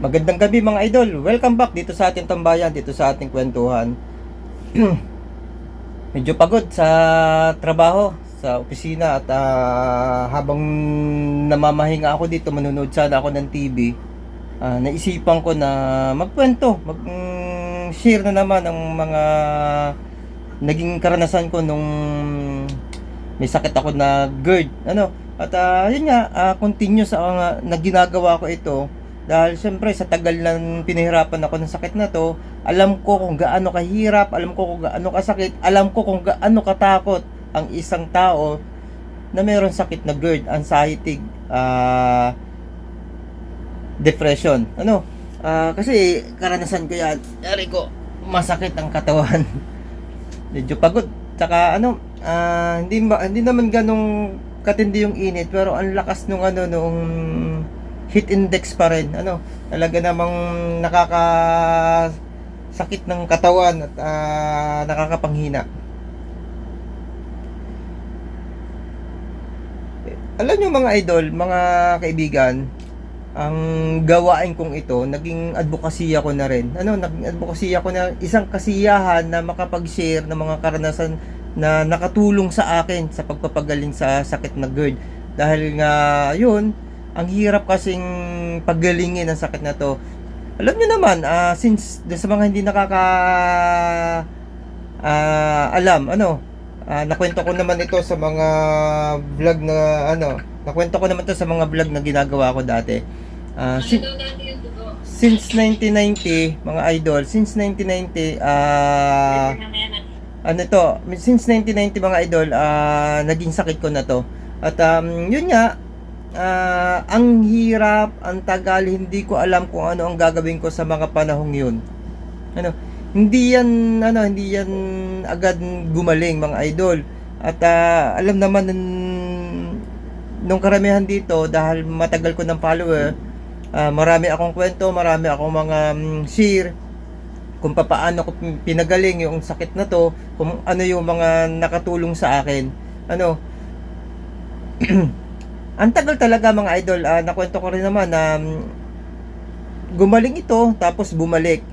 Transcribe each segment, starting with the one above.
Magandang gabi mga idol. Welcome back dito sa ating tambayan, dito sa ating kwentuhan. Medyo pagod sa trabaho, sa opisina at ah, habang namamahinga ako dito, manonood sana ako ng TV. ah, naisipan ko na magkwento, mag-share na naman ang mga naging karanasan ko nung may sakit ako na GERD. Ano? At ah, yun nga, ah, continue sa mga na ginagawa ko ito dahil siyempre sa tagal ng pinahirapan ako ng sakit na to, alam ko kung gaano kahirap, alam ko kung gaano kasakit, alam ko kung gaano katakot ang isang tao na mayroong sakit na GERD, anxiety, ah, depression. Ano? Ah, kasi karanasan ko yan. Yari ko, masakit ang katawan. Medyo pagod. Tsaka ano, ah, hindi hindi naman ganong katindi yung init pero ang lakas nung ano nung heat index pa rin. Ano, talaga namang nakaka sakit ng katawan at ah, nakakapanghina. Alam nyo mga idol, mga kaibigan, ang gawain kong ito, naging advokasya ko na rin. Ano, naging advokasya ko na isang kasiyahan na makapag-share ng mga karanasan na nakatulong sa akin sa pagpapagaling sa sakit na GERD. Dahil nga, yun, ang hirap kasing paggalingin ang sakit na to. Alam niyo naman, ah, since sa mga hindi nakaka ah, alam, ano, ah, nakwento ko naman ito sa mga vlog na ano, nakwento ko naman ito sa mga vlog na ginagawa ko dati. Ah, si- since 1990, mga idol, since 1990, ah, ano to, since 1990 mga idol, ah, naging sakit ko na to. At um, yun nga, ah, ang hirap, ang tagal, hindi ko alam kung ano ang gagawin ko sa mga panahong yun. Ano, hindi yan, ano, hindi yan agad gumaling mga idol. At ah, alam naman nung, karamihan dito, dahil matagal ko ng follower, ah, marami akong kwento, marami akong mga mm, share, kung papaano ko pinagaling yung sakit na to, kung ano yung mga nakatulong sa akin. Ano, ang tagal talaga mga idol, ah, nakwento ko rin naman na mm, gumaling ito, tapos bumalik.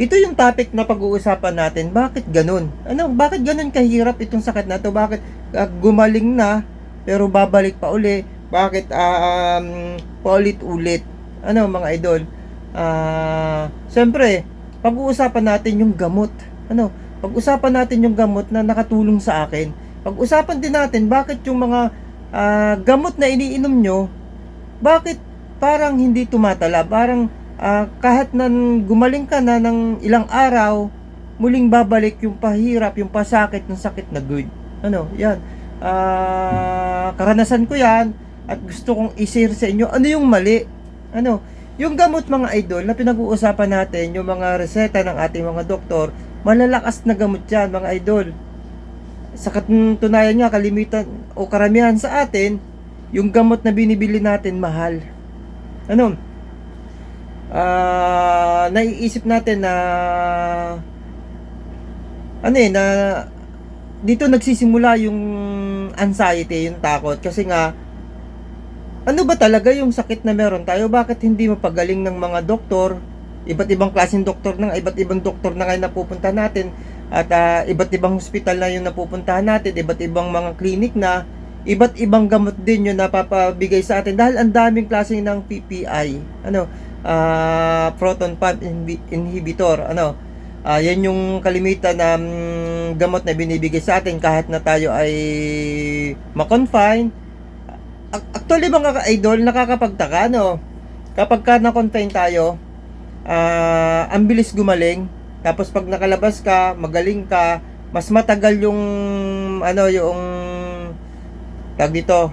Ito yung topic na pag-uusapan natin. Bakit ganun? Ano, bakit ganun kahirap itong sakit na to? Bakit ah, gumaling na, pero babalik pa uli? Bakit ah, um, paulit-ulit? Ano mga idol? Ah, siyempre, pag-uusapan natin yung gamot. Ano, pag-usapan natin yung gamot na nakatulong sa akin. Pag-usapan din natin bakit yung mga ah, gamot na iniinom nyo, bakit parang hindi tumatala? Parang ah, kahit na gumaling ka na ng ilang araw, muling babalik yung pahirap, yung pasakit ng sakit na GERD. Ano, yan. Ah, karanasan ko yan at gusto kong i-share sa inyo ano yung mali. Ano, yung gamot mga idol na pinag-uusapan natin, yung mga reseta ng ating mga doktor, malalakas na gamot yan mga idol. Sa katunayan nga, kalimitan o karamihan sa atin, yung gamot na binibili natin mahal. Ano? Ah, naiisip natin na ano eh, na dito nagsisimula yung anxiety, yung takot kasi nga ano ba talaga yung sakit na meron tayo? Bakit hindi mapagaling ng mga doktor? Iba't ibang klaseng doktor na, iba't ibang doktor na kayo napupunta natin at ah, iba't ibang hospital na yung napupuntahan natin, iba't ibang mga clinic na iba't ibang gamot din yung napapabigay sa atin dahil ang daming klase ng PPI ano? Ah, proton pump inhi- inhibitor. Ano? Ah, yan yung kalimitan na mm, gamot na binibigay sa atin kahit na tayo ay ma-confine Ac- actually mga ka-idol nakakapagtaka no? Kapag ka na-confine tayo ah, ang bilis gumaling tapos pag nakalabas ka magaling ka mas matagal yung ano yung tag dito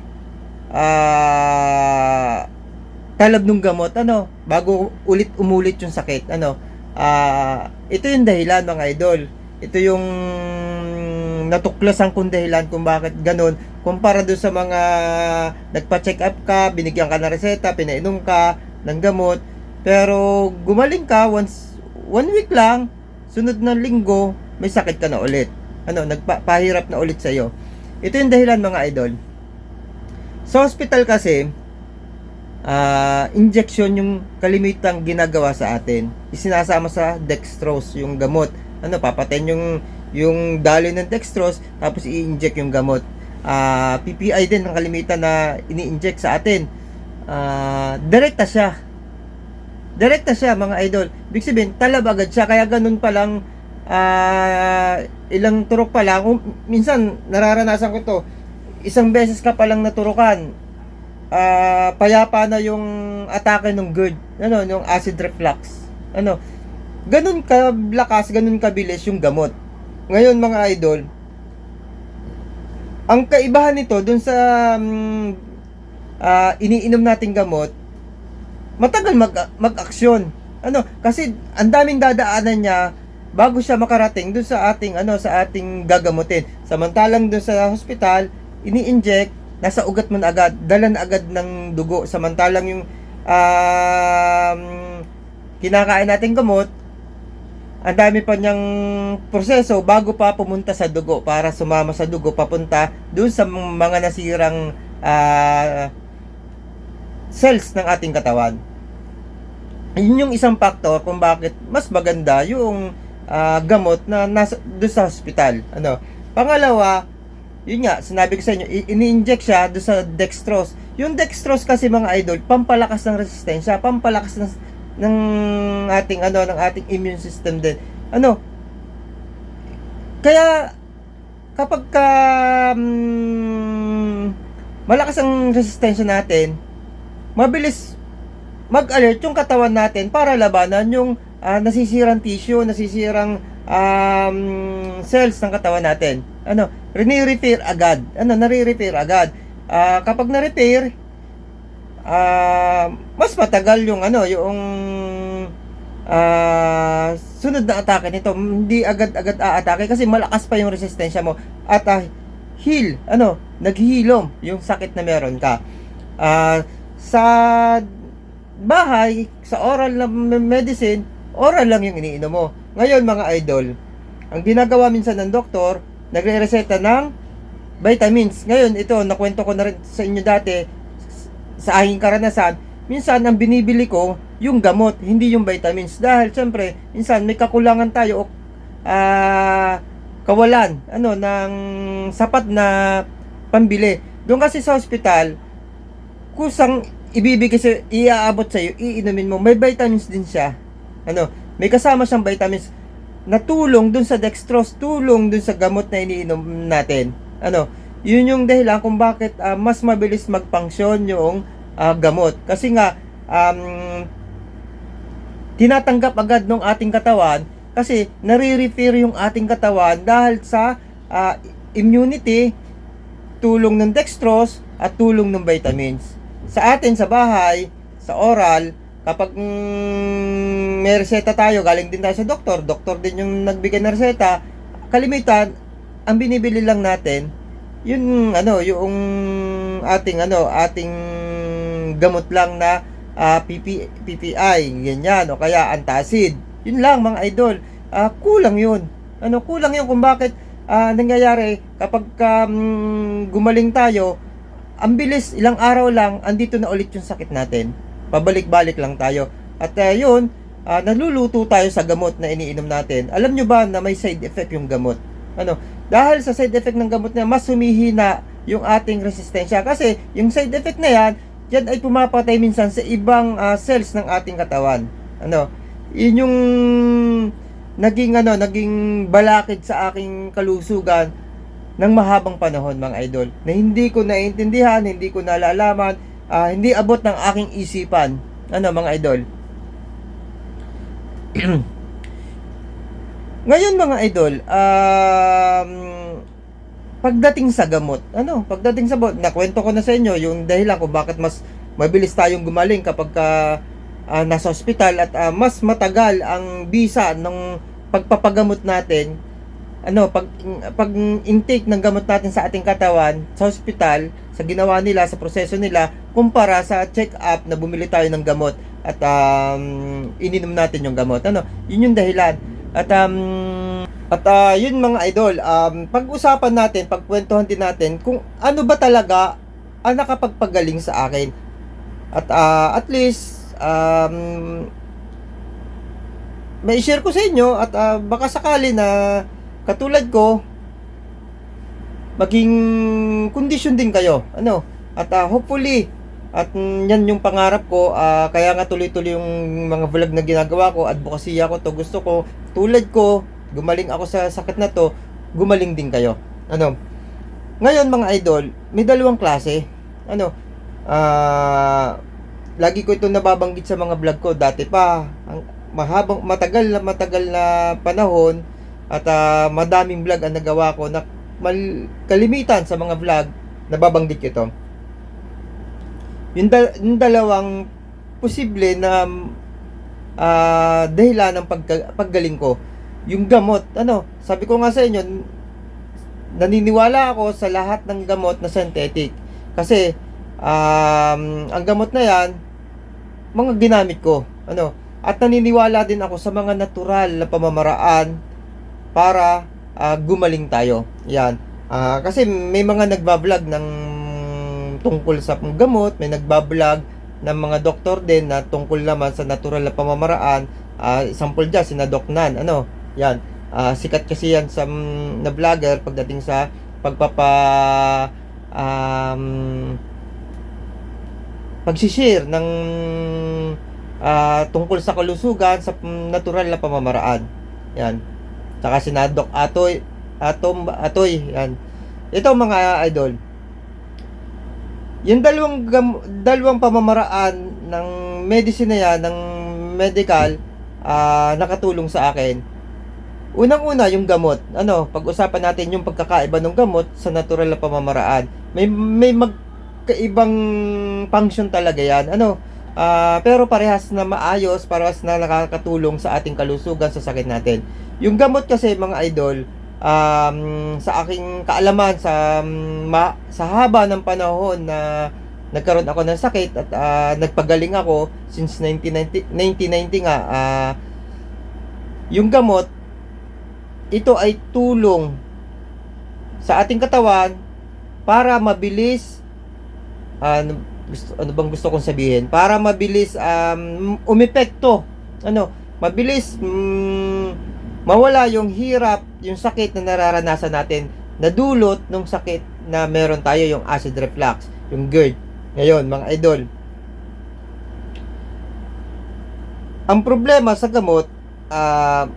ah talab ng gamot ano bago ulit umulit yung sakit ano. Ah ito yung dahilan mga idol. Ito yung natuklasan kong dahilan kung bakit ganun. Kumpara doon sa mga nagpa-check up ka binigyan ka ng reseta pinainom ka ng gamot. Pero gumaling ka once one week lang sunod na linggo may sakit ka na ulit ano nagpahirap na ulit sa iyo ito yung dahilan mga idol sa hospital kasi, ah, injection yung kalimitang ginagawa sa atin. Isinasama sa dextrose yung gamot. Ano, papatayin yung yung daloy ng dextrose tapos i-inject yung gamot. Ah, PPI din ang kalimitan na ini-inject sa atin. Ah, direkta siya. Direkta siya mga idol. Ibig sabihin, talab agad siya. Kaya ganun pa lang, ah, ilang turok pa lang. Um, minsan, nararanasan ko to. Isang beses ka pa lang naturukan. Ah, payapa na yung atake ng GERD. Ano, yung acid reflux. Ano, ganun kalakas, ganun kabilis yung gamot. Ngayon mga idol, ang kaibahan nito dun sa mm, ah, iniinom nating gamot, matagal mag mag-aksyon. Ano, kasi ang daming dadaanan niya bago siya makarating dun sa ating ano sa ating gagamutin. Samantalang dun sa hospital, ini-inject, nasa ugat mo na agad, dala na agad ng dugo. Samantalang yung um, kinakain nating gamot, ang dami pa niyang proseso bago pa pumunta sa dugo para sumama sa dugo papunta dun sa mga nasirang ah, cells ng ating katawan. Yun yung isang factor kung bakit mas maganda yung ah, gamot na nasa doon sa hospital. Ano? Pangalawa, yun nga, sinabi ko sa inyo, ini-inject siya doon sa dextrose. Yung dextrose kasi mga idol, pampalakas ng resistensya, pampalakas ng ng ating ano ng ating immune system din. Ano? Kaya kapag ka mm, malakas ang resistensya natin, mabilis mag-alert yung katawan natin para labanan yung ah, nasisirang tissue, nasisirang um, cells ng katawan natin. Ano, rini-repair agad. Ano, nare-repair agad. Ah, kapag na-repair, ah, mas matagal yung ano, yung ah, sunod na atake nito. Hindi agad-agad aatake kasi malakas pa yung resistensya mo. At ah, heal, ano, naghihilom yung sakit na meron ka. Ah, sa bahay, sa oral na medicine, oral lang yung iniinom mo. Ngayon mga idol, ang ginagawa minsan ng doktor, nagre-reseta ng vitamins. Ngayon, ito, nakwento ko na rin sa inyo dati, sa aking karanasan, minsan ang binibili ko, yung gamot, hindi yung vitamins. Dahil, syempre, minsan may kakulangan tayo o ah, kawalan ano, ng sapat na pambili. Doon kasi sa hospital, kusang ibibigay sa iaabot sa iyo, iinumin mo. May vitamins din siya. Ano, may kasama siyang vitamins na tulong dun sa dextrose, tulong dun sa gamot na iniinom natin. Ano, yun yung dahilan kung bakit ah, mas mabilis magpangsyon yung ah, gamot. Kasi nga, um, tinatanggap agad ng ating katawan kasi nare-repair yung ating katawan dahil sa ah, immunity, tulong ng dextrose at tulong ng vitamins. Sa atin sa bahay, sa oral, kapag mm, may reseta tayo, galing din tayo sa doktor, doktor din yung nagbigay ng reseta, kalimitan, ang binibili lang natin, yun ano, yung ating ano, ating gamot lang na ah, PP, PPI, ganyan, o kaya antacid. Yun lang mga idol. Ah, kulang yun. Ano, kulang yun kung bakit ah, nangyayari kapag um, gumaling tayo, ang bilis, ilang araw lang, andito na ulit yung sakit natin. Pabalik-balik lang tayo. At ah, yun, ah, naluluto tayo sa gamot na iniinom natin. Alam nyo ba na may side effect yung gamot? Ano? Dahil sa side effect ng gamot na mas humihina yung ating resistensya. Kasi yung side effect na yan, yan ay pumapatay minsan sa ibang ah, cells ng ating katawan. Ano? Yun yung naging ano, naging balakid sa aking kalusugan ng mahabang panahon mga idol na hindi ko naiintindihan, hindi ko nalalaman, ah, hindi abot ng aking isipan. Ano mga idol? Ngayon mga idol, um, pagdating sa gamot, ano, pagdating sa gamot, nakwento ko na sa inyo yung dahilan kung bakit mas mabilis tayong gumaling kapag ka, ah, nasa ospital at ah, mas matagal ang bisa ng pagpapagamot natin ano pag pag intake ng gamot natin sa ating katawan sa ospital sa ginawa nila sa proseso nila kumpara sa check-up na bumili tayo ng gamot at um, ininom natin yung gamot. Ano yun yung dahilan. At um, at ah, yun mga idol um, pag-usapan natin pagkwentuhan din natin kung ano ba talaga ang nakapagpagaling sa akin. At ah, at least um, may share ko sa inyo at ah, baka sakali na katulad ko maging kondisyon din kayo. Ano? At ah, hopefully at yan yung pangarap ko ah, kaya nga tuloy-tuloy yung mga vlog na ginagawa ko advocacy ako to gusto ko tulad ko gumaling ako sa sakit na to gumaling din kayo ano ngayon mga idol may dalawang klase ano ah lagi ko ito nababanggit sa mga vlog ko dati pa ang mahabang matagal na matagal na panahon at ah, madaming vlog ang nagawa ko na mal, kalimitan sa mga vlog nababanggit ko ito. Yung, dal- yung dalawang posible na ah dahilan ng pagka- paggaling ko yung gamot. Ano sabi ko nga sa inyo naniniwala ako sa lahat ng gamot na synthetic. Kasi um, ang gamot na yan mga ginamit ko. Ano at naniniwala din ako sa mga natural na pamamaraan para ah, gumaling tayo yan Ah, kasi may mga nagbablog ng tungkol sa gamot, may nagbablog ng mga doktor din na tungkol naman sa natural na pamamaraan. Ah, example dyan, sina Doc Nan, ano, yan. Ah, sikat kasi yan sa mm, na vlogger pagdating sa pagpapa um, pagsishare ng ah, tungkol sa kalusugan sa mm, natural na pamamaraan. Yan. Saka sina Doc Atoy, Atom, Atoy, yan. Ito mga idol. Yung dalawang dalawang pamamaraan ng medicine na yan, ng medical, ah, nakatulong sa akin. Unang-una, yung gamot. Ano, pag-usapan natin yung pagkakaiba ng gamot sa natural na pamamaraan. May may magkaibang function talaga yan. Ano, ah, pero parehas na maayos, parehas na nakakatulong sa ating kalusugan sa sakit natin. Yung gamot kasi mga idol, um, sa aking kaalaman sa um, ma, sa haba ng panahon na nagkaroon ako ng sakit at ah, nagpagaling ako since 1990 1990 nga ah, yung gamot ito ay tulong sa ating katawan para mabilis ano, gusto, ano bang gusto kong sabihin? Para mabilis um, umepekto ano mabilis mm, mawala yung hirap yung sakit na nararanasan natin na dulot ng sakit na meron tayo yung acid reflux yung GERD ngayon mga idol ang problema sa gamot ah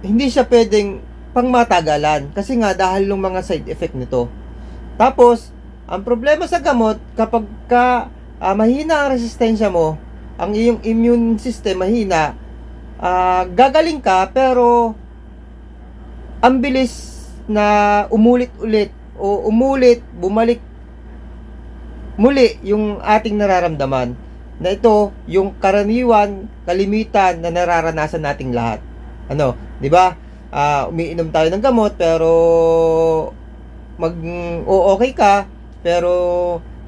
hindi siya pwedeng pangmatagalan kasi nga dahil ng mga side effect nito. Tapos, ang problema sa gamot kapag ka ah, mahina ang resistensya mo, ang iyong immune system mahina, ah, gagaling ka pero ang bilis na umulit-ulit o umulit, bumalik muli yung ating nararamdaman na ito yung karaniwan, kalimitan na nararanasan nating lahat. Ano, 'di ba? Ah, umiinom tayo ng gamot pero mag o okay ka pero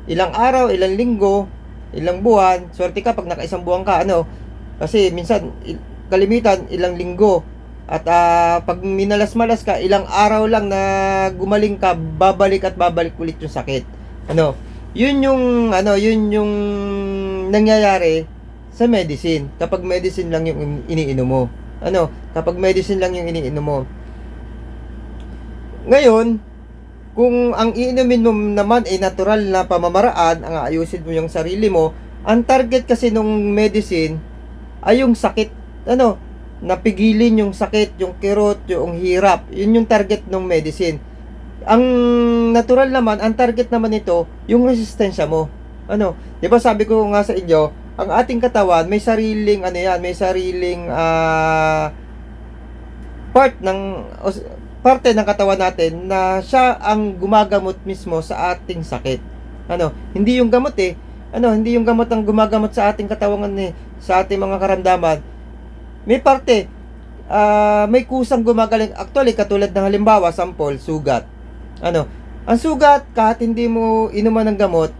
ilang araw, ilang linggo, ilang buwan, swerte ka pag nakaisang buwan ka, ano? Kasi minsan kalimitan ilang linggo at ah, pag minalas-malas ka, ilang araw lang na gumaling ka, babalik at babalik ulit yung sakit. Ano? Yun yung ano, yun yung nangyayari sa medicine. Kapag medicine lang yung iniinom mo. Ano, kapag medicine lang yung iniinom mo. Ngayon, kung ang iinumin mo naman ay natural na pamamaraan, ang ayusin mo yung sarili mo, ang target kasi nung medicine ay yung sakit, ano, napigilin yung sakit, yung kirot, yung hirap. Yun yung target ng medicine. Ang natural naman, ang target naman nito, yung resistensya mo. Ano, 'di ba sabi ko nga sa inyo, ang ating katawan may sariling ano yan, may sariling ah part ng parte ng katawan natin na siya ang gumagamot mismo sa ating sakit. Ano, hindi yung gamot eh. Ano, hindi yung gamot ang gumagamot sa ating katawan eh, sa ating mga karamdaman. May parte ah may kusang gumagaling. Actually, katulad ng halimbawa, sample, sugat. Ano, ang sugat kahit hindi mo inuman ng gamot,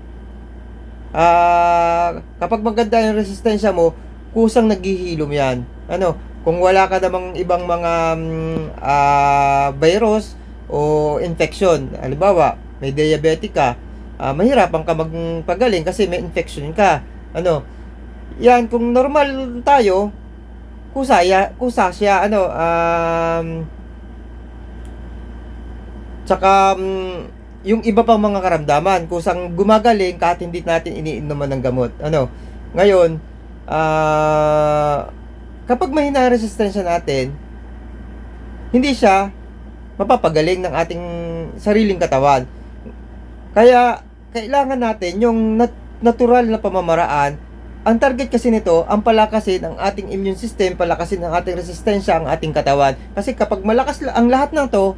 ah kapag maganda yung resistensya mo, kusang naghihilom yan. Ano, kung wala ka namang ibang mga mm, ah, virus o infection, halimbawa, may diabetic ka, ah, mahirapan ka magpagaling kasi may infection ka. Ano? Yan, kung normal tayo, kusa, ya, kusa siya, ano, um, tsaka, um, yung iba pang mga karamdaman, kusang gumagaling kahit hindi natin iniinuman ng gamot. Ano? Ngayon, ah, kapag mahina resistensya natin, hindi siya mapapagaling ng ating sariling katawan. Kaya, kailangan natin yung nat- natural na pamamaraan. Ang target kasi nito, ang palakasin ang ating immune system, palakasin ang ating resistensya, ang ating katawan. Kasi kapag malakas la- ang lahat ng to,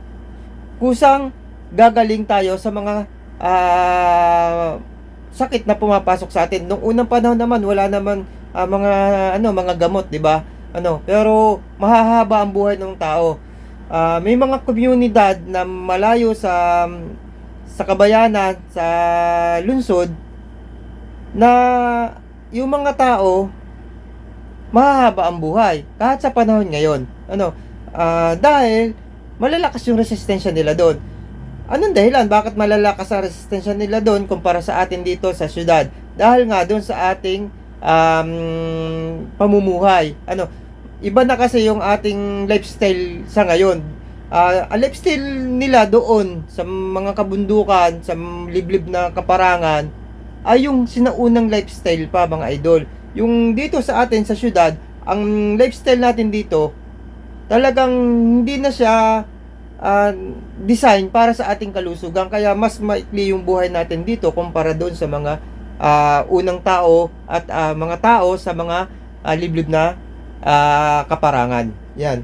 kusang gagaling tayo sa mga ah, sakit na pumapasok sa atin. Nung unang panahon naman, wala naman ah, mga ano, mga gamot, 'di ba? Ano, pero mahahaba ang buhay ng tao. Ah, may mga komunidad na malayo sa sa kabayanan, sa lungsod na yung mga tao mahahaba ang buhay kahit sa panahon ngayon. Ano? Ah, dahil malalakas yung resistensya nila doon. Anong dahilan? Bakit malalakas ang resistensya nila doon kumpara sa atin dito sa syudad? Dahil nga doon sa ating um, pamumuhay. Ano? Iba na kasi yung ating lifestyle sa ngayon. Ang lifestyle nila doon sa mga kabundukan, sa liblib na kaparangan, ay yung sinaunang lifestyle pa mga idol. Yung dito sa atin sa syudad, ang lifestyle natin dito, talagang hindi na siya ah, design para sa ating kalusugan. Kaya mas maikli yung buhay natin dito kumpara doon sa mga ah, unang tao at ah, mga tao sa mga ah, liblib na ah, kaparangan. Yan.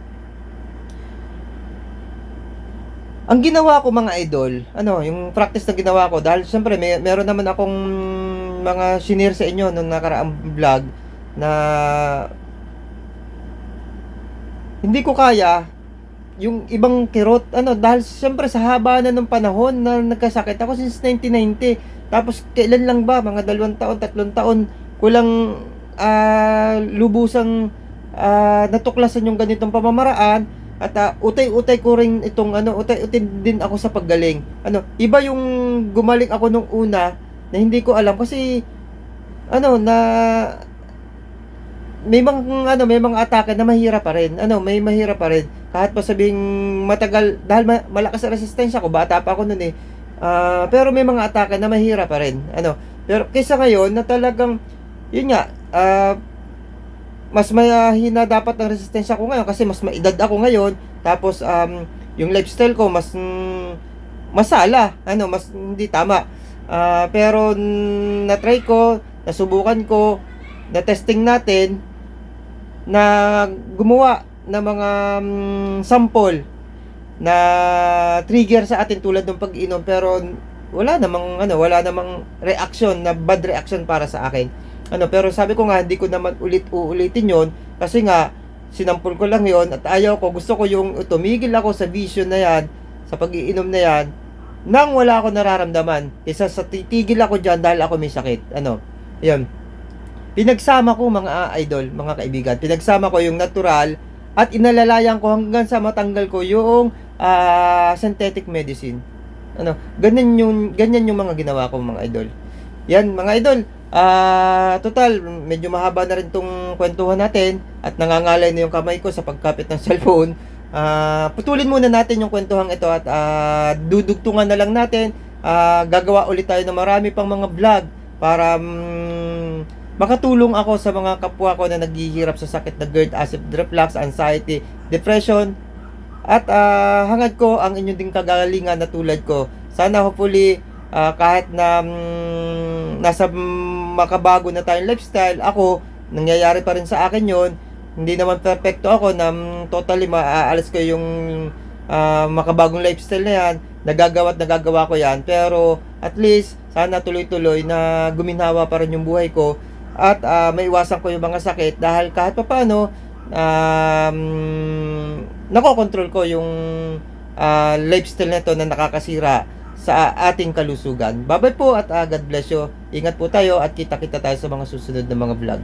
Ang ginawa ko mga idol, ano, yung practice na ginawa ko dahil syempre may meron naman akong mga shinare sa inyo nung nakaraang vlog na hindi ko kaya yung ibang kirot ano dahil syempre sa haba na ng panahon na nagkasakit ako since 1990 tapos kailan lang ba? Mga dalawang taon tatlong taon. Ko lang ah, lubusang ah, natuklasan yung ganitong pamamaraan at ah, utay-utay ko rin itong ano utay-utay din ako sa paggaling. Ano iba yung gumaling ako nung una na hindi ko alam kasi ano na may mga ano may mga atake na mahirap pa rin. Ano may mahirap pa rin. Kahit pa sabing matagal dahil ma- malakas ang resistensya ko bata pa ako noon eh. Ah, pero may mga atake na mahirap pa rin. Ano pero kaysa ngayon na talagang yun nga ah, mas mahina dapat ang resistensya ko ngayon kasi mas maedad ako ngayon. Tapos um, yung lifestyle ko mas mm, masala. Ano mas hindi tama. Ah, pero mm, na-try ko nasubukan ko na testing natin na gumawa ng mga mm, sample na trigger sa atin tulad ng pag-inom. Pero wala namang ano wala namang reaction na bad reaction para sa akin ano pero sabi ko nga hindi ko naman ulit uulitin yon kasi nga sinampol ko lang yon at ayaw ko gusto ko yung tumigil ako sa vision na yan sa pag-iinom na yan nang wala ako nararamdaman isa sa titigil ako dyan dahil ako may sakit ano yun pinagsama ko mga idol, mga kaibigan, pinagsama ko yung natural at inalalayan ko hanggang sa matanggal ko yung ah, synthetic medicine. Ano, ganyan yung ganyan yung mga ginawa ko mga idol. Yan mga idol, ah total medyo mahaba na rin tong kwentuhan natin at nangangalay na yung kamay ko sa pagkapit ng cellphone. Ah, putulin muna natin yung kwentuhan ito at ah, dudugtungan na lang natin. Ah, gagawa ulit tayo ng marami pang mga vlog para mm, makatulong ako sa mga kapwa ko na naghihirap sa sakit na GERD, acid reflux, anxiety, depression, at ah, hangad ko ang inyong ding kagalingan na tulad ko. Sana hopefully ah, kahit na mm, nasa mm, makabago na tayong lifestyle, ako, nangyayari pa rin sa akin yon Hindi naman perfecto ako na mm, totally maaalis ko yung ah, makabagong lifestyle na yan. Nagagawa at nagagawa ko yan. Pero at least, sana tuloy-tuloy na guminhawa pa rin yung buhay ko at ah, maiwasan ko yung mga sakit dahil kahit pa paano um, nakokontrol ko yung ah, lifestyle na to na nakakasira sa ating kalusugan. Babay po at ah, God bless you. Ingat po tayo at kita-kita tayo sa mga susunod na mga vlog.